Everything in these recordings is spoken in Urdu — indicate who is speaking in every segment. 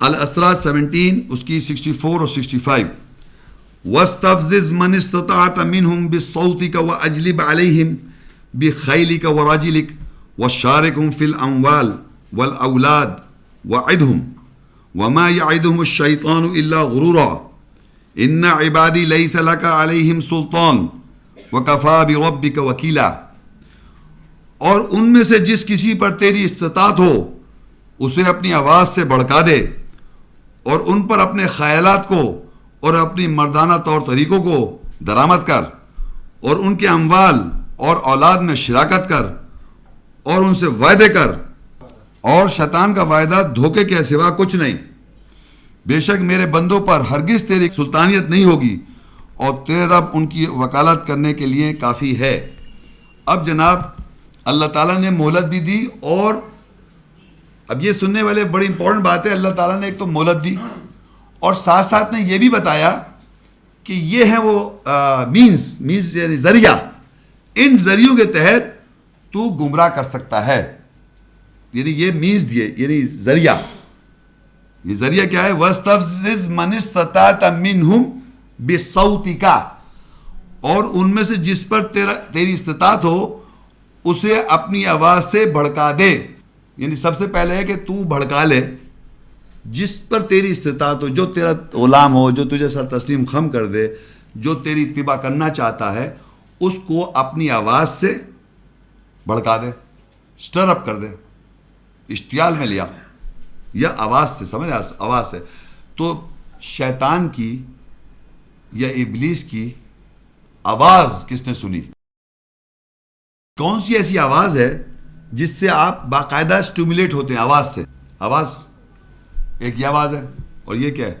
Speaker 1: الاسرا سیونٹین، اس کی سکسٹی فور اور سکسٹی فائیو۔ وستفزز من استطاعت منهم بصوتك واجلب عليهم بخيلك وراجلك وشاركهم في الاموال والاولاد وعدهم۔ وما يعدهم الشيطان الا غرورا۔ ان عبادي ليس لك عليهم سلطان۔ وكفى بربك وكيلا۔ اور ان میں سے جس کسی پر تیری استطاعت ہو، اسے اپنی آواز سے بڑکا دے۔ اور ان پر اپنے خیالات کو اور اپنی مردانہ طور طریقوں کو درآمد کر اور ان کے اموال اور اولاد میں شراکت کر اور ان سے وعدے کر۔ اور شیطان کا وعدہ دھوکے کے سوا کچھ نہیں۔ بے شک میرے بندوں پر ہرگز تیری سلطانیت نہیں ہوگی اور تیرے رب ان کی وکالت کرنے کے لیے کافی ہے۔ اب جناب، اللہ تعالیٰ نے مہلت بھی دی اور اب یہ سننے والے بڑی امپورٹنٹ بات ہے، اللہ تعالیٰ نے ایک تو مہلت دی اور ساتھ ساتھ نے یہ بھی بتایا کہ یہ ہیں وہ مینز مینز یعنی ذریعہ۔ ان ذریعوں کے تحت تو گمراہ کر سکتا ہے۔ یعنی یہ مینز دیے یعنی ذریعہ۔ یہ ذریعہ کیا ہے؟ وَاسْتَفْزِزْ مَنِ اسْتَطَاعْتَ مِنْهُمْ بِصَوْتِكَ۔ اور ان میں سے جس پر تیرا، تیری استطاعت ہو، اسے اپنی آواز سے بھڑکا دے۔ یعنی سب سے پہلے ہے کہ تو بھڑکا لے، جس پر تیری استطاعت ہو، جو تیرا غلام ہو، جو تجھے سر تسلیم خم کر دے، جو تیری اتباع کرنا چاہتا ہے، اس کو اپنی آواز سے بھڑکا دے سٹر اپ کر دے، اشتعال میں لیا، یا آواز سے، سمجھ آواز سے۔ تو شیطان کی یا ابلیس کی آواز کس نے سنی؟ کون سی ایسی آواز ہے جس سے آپ باقاعدہ سٹیمولیٹ ہوتے ہیں آواز سے۔ آواز، ایک یہ آواز ہے اور یہ کیا ہے؟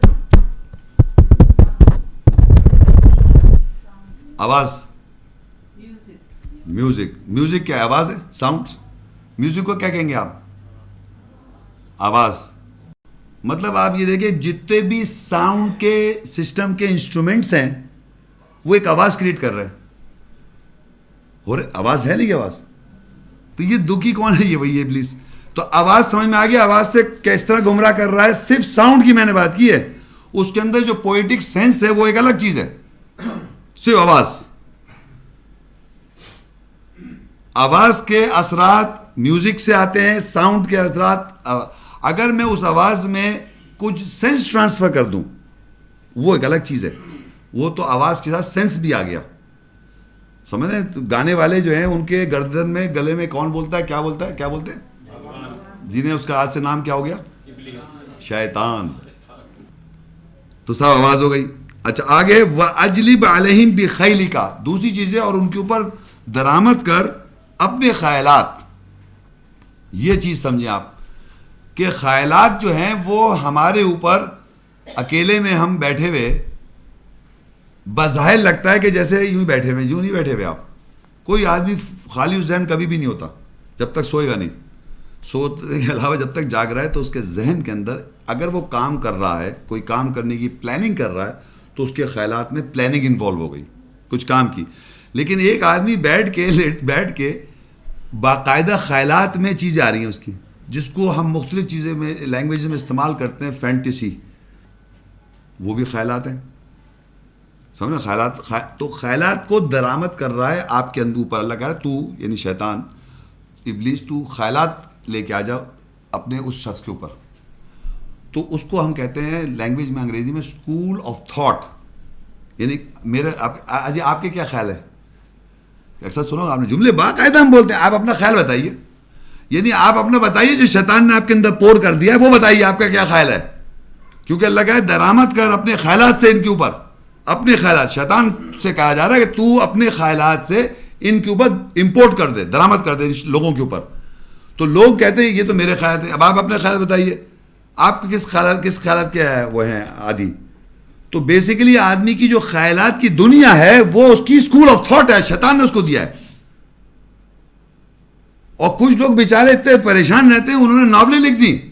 Speaker 1: آواز۔ میوزک میوزک کیا ہے؟ آواز ہے؟ ساؤنڈ میوزک کو کیا کہیں گے آپ؟ آواز۔ مطلب آپ یہ دیکھیں، جتنے بھی ساؤنڈ کے سسٹم کے انسٹرومنٹس ہیں، وہ ایک آواز کریٹ کر رہے ہیں۔ ہو رہے آواز ہے نہیں آواز؟ تو یہ دکھی کون ہے یہ وہی ابلیس؟ تو آواز سمجھ میں آ گیا؟ آواز سے کس طرح گمراہ کر رہا ہے؟ صرف ساؤنڈ کی میں نے بات کی ہے۔ اس کے اندر جو پوئٹک سینس ہے وہ ایک الگ چیز ہے۔ صرف آواز۔ آواز کے اثرات میوزک سے آتے ہیں ساؤنڈ کے اثرات۔ اگر میں اس آواز میں کچھ سینس ٹرانسفر کر دوں، وہ ایک الگ چیز ہے۔ وہ تو آواز کے ساتھ سینس بھی آ گیا۔ سمجھ رہے گانے والے جو ہیں ان کے گردن میں گلے میں کون بولتا ہے؟ کیا بولتا ہے؟ کیا بولتے ہیں؟ جنہیں اس کا آج سے نام کیا ہو گیا؟ شیطان۔ تو صاحب آواز ہو گئی۔ اچھا آگے وہ اجلیب علیہم بخیلی کا دوسری چیزیں اور ان کے اوپر درامد کر اپنے خیالات۔ یہ چیز سمجھیں آپ کہ خیالات جو ہیں وہ ہمارے اوپر اکیلے میں ہم بیٹھے ہوئے بظاہر لگتا ہے کہ جیسے یوں ہی بیٹھے ہوئے یوں نہیں بیٹھے ہوئے آپ۔ کوئی آدمی خالی ذہن کبھی بھی نہیں ہوتا، جب تک سوئے گا نہیں۔ سونے کے علاوہ جب تک جاگ رہا ہے تو اس کے ذہن کے اندر اگر وہ کام کر رہا ہے، کوئی کام کرنے کی پلاننگ کر رہا ہے، تو اس کے خیالات میں پلاننگ انوالو ہو گئی، کچھ کام کی۔ لیکن ایک آدمی بیٹھ کے بیٹھ کے باقاعدہ خیالات میں چیزیں آ رہی ہیں اس کی، جس کو ہم مختلف چیزیں میں لینگویج میں استعمال کرتے ہیں فینٹیسی وہ بھی خیالات ہیں۔ سمجھنا خیالات تو خیالات کو درآمد کر رہا ہے آپ کے اندر اوپر اللہ کہہ رہا ہے، تو یعنی شیطان، ابلیس، تو خیالات لے کے آ جاؤ اپنے اس شخص کے اوپر۔ تو اس کو ہم کہتے ہیں لینگویج میں، انگریزی میں اسکول آف تھاٹ یعنی میرے جی آپ کے کیا خیال ہے؟ اکثر سنو، آپ نے جملے باقاعدہ ہم بولتے ہیں، آپ اپنا خیال بتائیے۔ یعنی آپ اپنا بتائیے، جو شیطان نے آپ کے اندر پور کر دیا ہے، وہ بتائیے آپ کا کیا خیال ہے۔ کیونکہ اللہ کا درآمد کر اپنے خیالات سے ان کے اوپر۔ اپنے خیالات، شیطان سے کہا جا رہا ہے کہ تو اپنے خیالات سے ان کے اوپر امپورٹ کر دے، درآمد کر دے لوگوں کے اوپر۔ تو لوگ کہتے ہیں، یہ تو میرے خیالات ہیں، اب آپ اپنے خیال بتائیے۔ آپ کے کس خیالات کس خیالات کیا ہے وہ ہیں عادی۔ تو بیسیکلی آدمی کی جو خیالات کی دنیا ہے، وہ اس کی اسکول آف تھاٹ ہے، شیطان نے اس کو دیا ہے۔ اور کچھ لوگ بیچارے اتنے پریشان رہتے ہیں، انہوں نے ناولیں لکھ دی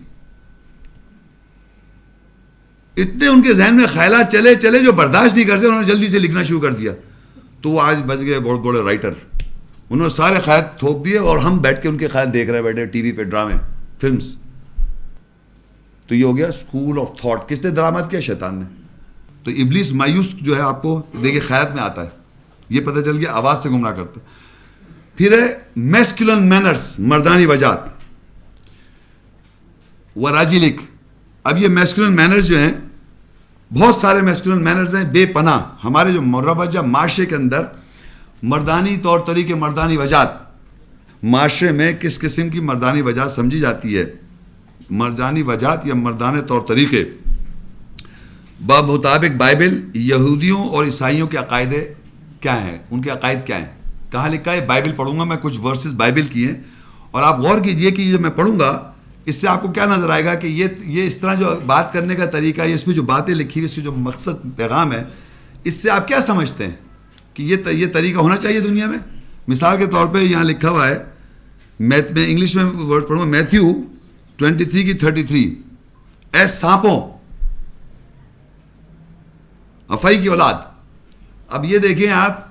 Speaker 1: اتنے ان کے ذہن میں خیالات چلے چلے جو برداشت نہیں کرتے، انہوں نے جلدی سے لکھنا شروع کر دیا۔ تو وہ آج بچ گئے بہت بڑے رائٹر انہوں نے سارے خیالات تھوک دیے اور ہم بیٹھ کے ان کے خیال دیکھ رہے بیٹھے، ٹی وی پہ ڈرامے فلمس تو یہ ہو گیا اسکول آف تھاٹ کس نے درامد کیا؟ شیطان نے۔ تو ابلیس مایوس جو ہے آپ کو، دیکھیے خیرت میں آتا ہے۔ یہ پتہ چل گیا آواز سے گمراہ کرتا پھر ہے میسکولن مینرس مردانی وجات۔ و راجیلک اب یہ میسکولن مینرز جو ہیں بہت سارے میسکولن مینرز ہیں، بے پناہ۔ ہمارے جو مروجہ معاشرے کے اندر مردانی طور طریقے، مردانی وجات۔ معاشرے میں کس قسم کی مردانی وجات سمجھی جاتی ہے؟ مردانی وجات یا مردان طور طریقے۔ مطابق بائبل، یہودیوں اور عیسائیوں کے عقائدے کیا ہیں؟ ان کے عقائد کیا ہیں؟ کہاں لکھا ہے؟ بائبل پڑھوں گا میں، کچھ ورسز بائبل کی ہیں۔ اور آپ غور کیجیے کہ یہ میں پڑھوں گا اس سے آپ کو کیا نظر آئے گا کہ یہ یہ اس طرح جو بات کرنے کا طریقہ ہے اس میں جو باتیں لکھی ہوئی، اس کی جو مقصد، پیغام ہے، اس سے آپ کیا سمجھتے ہیں کہ یہ یہ طریقہ ہونا چاہیے دنیا میں؟ مثال کے طور پہ یہاں لکھا ہوا ہے میتھ میں انگلش میں ورڈ پڑھوں، میتھیو ٹوینٹی تھری کی تھرٹی تھری۔ اے سانپوں افائی کی اولاد۔ اب یہ دیکھیں آپ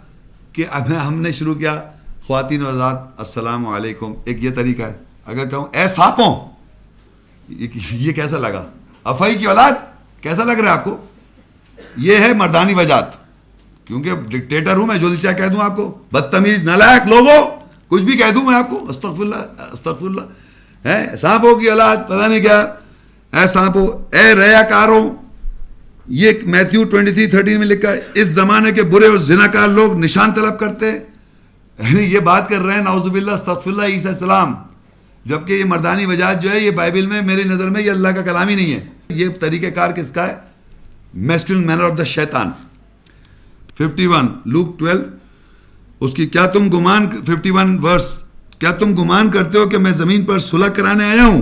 Speaker 1: کہ اب ہم نے شروع کیا، خواتین و آزاد السلام علیکم۔ ایک یہ طریقہ ہے۔ اگر کہوں اے سانپوں یہ کیسا لگا؟ افائی کی اولاد؟ کیسا لگ رہا ہے آپ کو؟ یہ ہے مردانی وجات۔ کیونکہ ڈکٹیٹر ہوں میں، جو دلچا کہہ دوں آپ کو۔ بدتمیز، نالائق لوگوں، کچھ بھی کہہ دوں میں آپ کو۔ استغفر اللہ استغفر اللہ ہے، سانپوں کی اولاد، پتہ نہیں کیا۔ اے سانپوں۔ اے ریا کاروں یہ میتھیو ٹوئنٹی تھری، تھرٹین میں لکھا ہے، اس زمانے کے برے اور زنا کار لوگ نشان طلب کرتے۔ ہیں یہ بات کر رہے ہیں، نعوذ باللہ استغفر اللہ عیسیٰ السلام۔ جبکہ یہ مردانی وجات جو ہے یہ بائبل میں میری نظر میں یہ اللہ کا کلام ہی نہیں ہے۔ یہ طریقہ کار کس کا ہے؟ میسکولن مینر آف دا شیطان ففٹی ون لوک ٹویلو اس کی کیا تم گمان ففٹی ون ورس کیا تم گمان کرتے ہو کہ میں زمین پر صلح کرانے آیا ہوں؟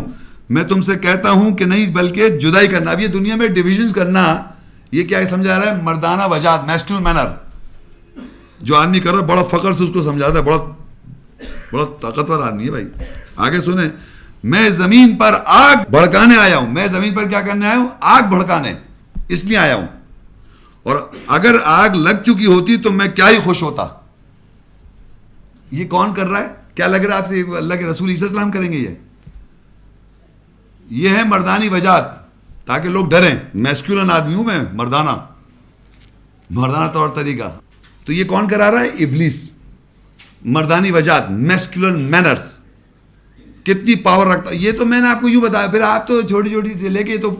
Speaker 1: میں تم سے کہتا ہوں کہ نہیں، بلکہ جدائی کرنا۔ اب یہ دنیا میں ڈویژنز کرنا، یہ کیا سمجھا رہا ہے؟ مردانہ وجات میسکول مینر جو آدمی کر رہا ہے، بڑا فخر سے اس کو سمجھاتا ہے، بڑا بڑا طاقتور آدمی ہے بھائی۔ آگے سنیں۔ میں زمین پر آگ بھڑکانے آیا ہوں۔ میں زمین پر کیا کرنے آیا ہوں؟ آگ بھڑکانے۔ اس لیے آیا ہوں۔ اور اگر آگ لگ چکی ہوتی تو میں کیا ہی خوش ہوتا۔ یہ کون کر رہا ہے؟ کیا لگ رہا ہے آپ سے؟ اللہ کے رسول عیسی السلام کریں گے یہ؟ یہ ہے مردانی وجات تاکہ لوگ ڈریں۔ میسکولن آدمی ہوں میں، مردانہ۔ مردانہ طور طریقہ۔ تو یہ کون کرا رہا ہے؟ ابلیس۔ مردانی وجات میسکولن مینرز۔ کتنی پاور رکھتا یہ تو میں نے آپ کو یوں بتایا، پھر آپ تو چھوٹی چھوٹی سے لے کے تو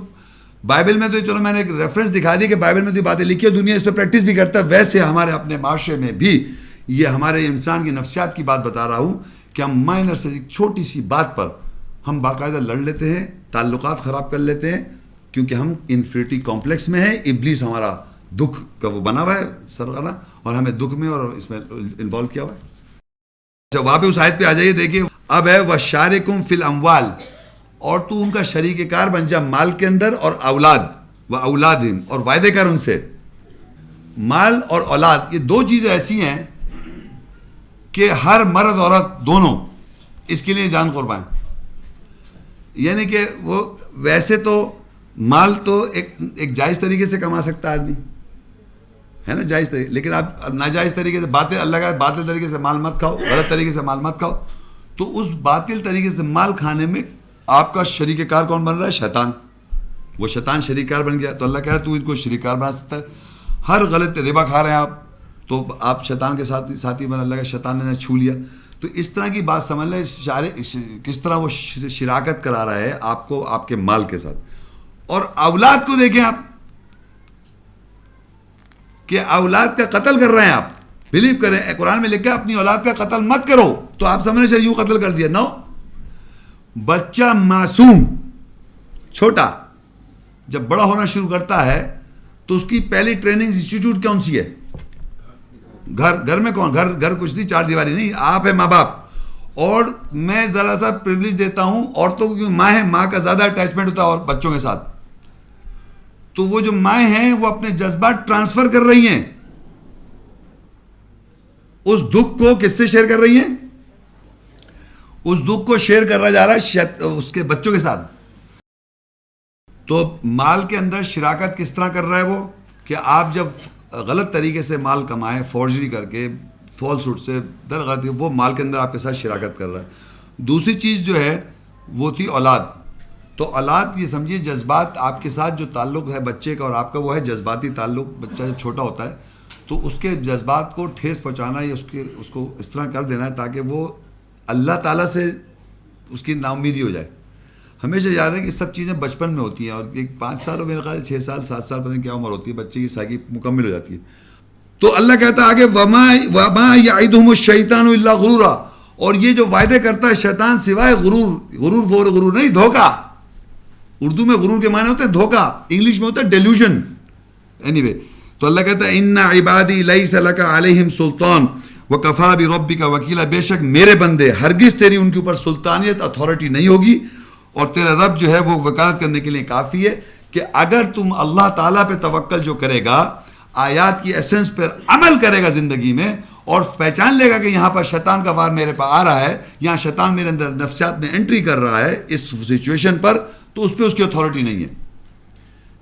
Speaker 1: بائبل میں تو چلو میں نے ایک ریفرنس دکھا دی کہ بائبل میں تو باتیں لکھی ہے دنیا اس پہ پریکٹس بھی کرتا ہے۔ ویسے ہمارے اپنے معاشرے میں بھی یہ ہمارے انسان کی نفسیات کی بات بتا رہا ہوں کہ ہم مائنر سے ایک چھوٹی سی بات پر ہم باقاعدہ لڑ لیتے ہیں، تعلقات خراب کر لیتے ہیں، کیونکہ ہم انفریٹی کمپلیکس میں ہیں۔ ابلیس ہمارا دکھ کا وہ بنا ہوا ہے سرغلہ اور ہمیں دکھ میں اور اس میں انوالو کیا ہوا ہے۔ اچھا وہاں پہ اس آیت پہ آ جائیے، دیکھیے۔ اب ہے وہ شارکم فل اموال اور تو ان کا شریک کار بن جا مال کے اندر اور اولاد و اولاد اور وعدے کر ان سے۔ مال اور اولاد، یہ دو چیزیں ایسی ہیں کہ ہر مرد عورت دونوں اس کے لیے جان قربان۔ یعنی کہ وہ ویسے تو مال تو ایک ایک جائز طریقے سے کما سکتا آدمی۔ ہے نا؟ جائز طریقے، لیکن آپ ناجائز طریقے سے باتیں، اللہ کا باطل طریقے سے مال مت کھاؤ، غلط طریقے سے مال مت کھاؤ۔ تو اس باطل طریقے سے مال کھانے میں آپ کا شریک کار کون بن رہا ہے؟ شیطان۔ وہ شیطان شریک کار بن گیا۔ تو اللہ کہہ رہا ہے، تو ان کو شریک کار بنا سکتا ہے۔ ہر غلط ربا کھا رہے ہیں آپ۔ تو آپ شیطان کے ساتھ ساتھی بن اللہ کا شیطان نے چھو لیا۔ تو اس طرح کی بات سمجھ لیں کس طرح وہ شراکت کرا رہا ہے آپ کو، آپ کے مال کے ساتھ۔ اور اولاد کو دیکھیں آپ۔ کہ اولاد کا قتل کر رہے ہیں آپ۔ بلیو کریں، قرآن میں لکھا اپنی اولاد کا قتل مت کرو۔ تو آپ سمجھنے سے یوں قتل کر دیا؟ نو. بچہ معصوم، چھوٹا، جب بڑا ہونا شروع کرتا ہے، تو اس کی پہلی ٹریننگ انسٹیٹیوٹ کون سی ہے؟ گھر گھر میں کون؟ گھر گھر کچھ نہیں، چار دیواری نہیں، آپ ہے ماں باپ۔ اور میں ذرا سا پرولیج دیتا ہوں، عورتوں کو ماں ہے، ماں کا زیادہ اٹیچمنٹ ہوتا ہے اور بچوں کے ساتھ۔ تو وہ جو مائیں ہیں، وہ اپنے جذبات ٹرانسفر کر رہی ہیں۔ اس دکھ کو کس سے شیئر کر رہی ہیں؟ اس دکھ کو شیئر کر رہا جا رہا ہے اس کے بچوں کے ساتھ۔ تو مال کے اندر شراکت کس طرح کر رہا ہے وہ؟ کہ آپ جب غلط طریقے سے مال کمائیں فورجری کر کے فال سوٹ سے در غلط وہ مال کے اندر آپ کے ساتھ شراکت کر رہا ہے۔ دوسری چیز جو ہے، وہ تھی اولاد۔ تو اولاد یہ سمجھیے، جذبات آپ کے ساتھ جو تعلق ہے بچے کا اور آپ کا، وہ ہے جذباتی تعلق۔ بچہ جب چھوٹا ہوتا ہے، تو اس کے جذبات کو ٹھیس پہنچانا یا اس کے اس کو اس طرح کر دینا ہے تاکہ وہ اللہ تعالیٰ سے اس کی نا امیدی ہو جائے۔ ہمیشہ یاد ہے کہ سب چیزیں بچپن میں ہوتی ہیں اور ایک پانچ سال ہو میرے خیال چھ سال، سات سال پتہ نہیں کیا عمر ہوتی ہے، بچے کی سائیکی مکمل ہو جاتی ہے۔ تو اللہ کہتا ہے آگے، وما وما یعدہم الشیطان الا غرورا۔ اور یہ جو وعدے کرتا ہے شیطان سوائے غرور غرور بول غرور نہیں دھوکا اردو میں غرور کے معنی ہوتے ہیں دھوکا انگلش میں ہوتا ہے ڈیلیوژن اینی وے تو اللہ کہتا ہے ان عبادی لیس لک علیہم سلطان۔ و کفا بھی ربی کا وکیلا، بے شک میرے بندے، ہرگز تیری ان کے اوپر سلطانیت اتھارٹی نہیں ہوگی۔ اور تیرا رب جو ہے وہ وکالت کرنے کے لیے کافی ہے کہ اگر تم اللہ تعالیٰ پہ توکل جو کرے گا، آیات کی ایسنس پر عمل کرے گا زندگی میں اور پہچان لے گا کہ یہاں پر شیطان کا وار میرے پاس آ رہا ہے، یہاں شیطان میرے اندر نفسیات میں انٹری کر رہا ہے اس سچویشن پر، تو اس پہ اس کی اتھارٹی نہیں ہے۔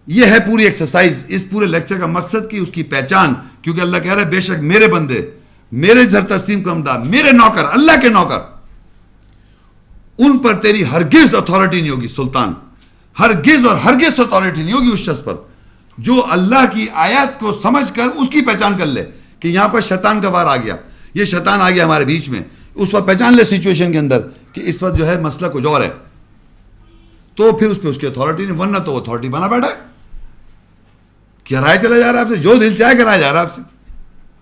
Speaker 1: یہ ہے پوری ایکسرسائز اس پورے لیکچر کا مقصد کی اس کی پہچان، کیونکہ اللہ کہہ رہا ہے، بے شک میرے بندے میرے زر تسلیم کمدہ میرے نوکر، اللہ کے نوکر۔ ان پر تیری ہرگز اتھارٹی نہیں ہوگی، سلطان۔ ہرگز اور ہرگز اتھارٹی نہیں ہوگی اس شخص پر۔ جو اللہ کی آیات کو سمجھ کر اس کی پہچان کر لے کہ یہاں پر شیطان کا وار آ گیا۔ یہ شیطان آ گیا ہمارے بیچ میں۔ اس وقت پہچان لے سچویشن کے اندر کہ اس وقت جو ہے مسئلہ کچھ اور ہے۔ تو پھر اس پہ اس کی اتھارٹی نہیں، ورنہ تو اتھارٹی بنا بیٹھا۔ ہے کیا رائے چلا جا رہا ہے آپ سے؟ جو دل چاہے کرایا جا رہا ہے آپ سے۔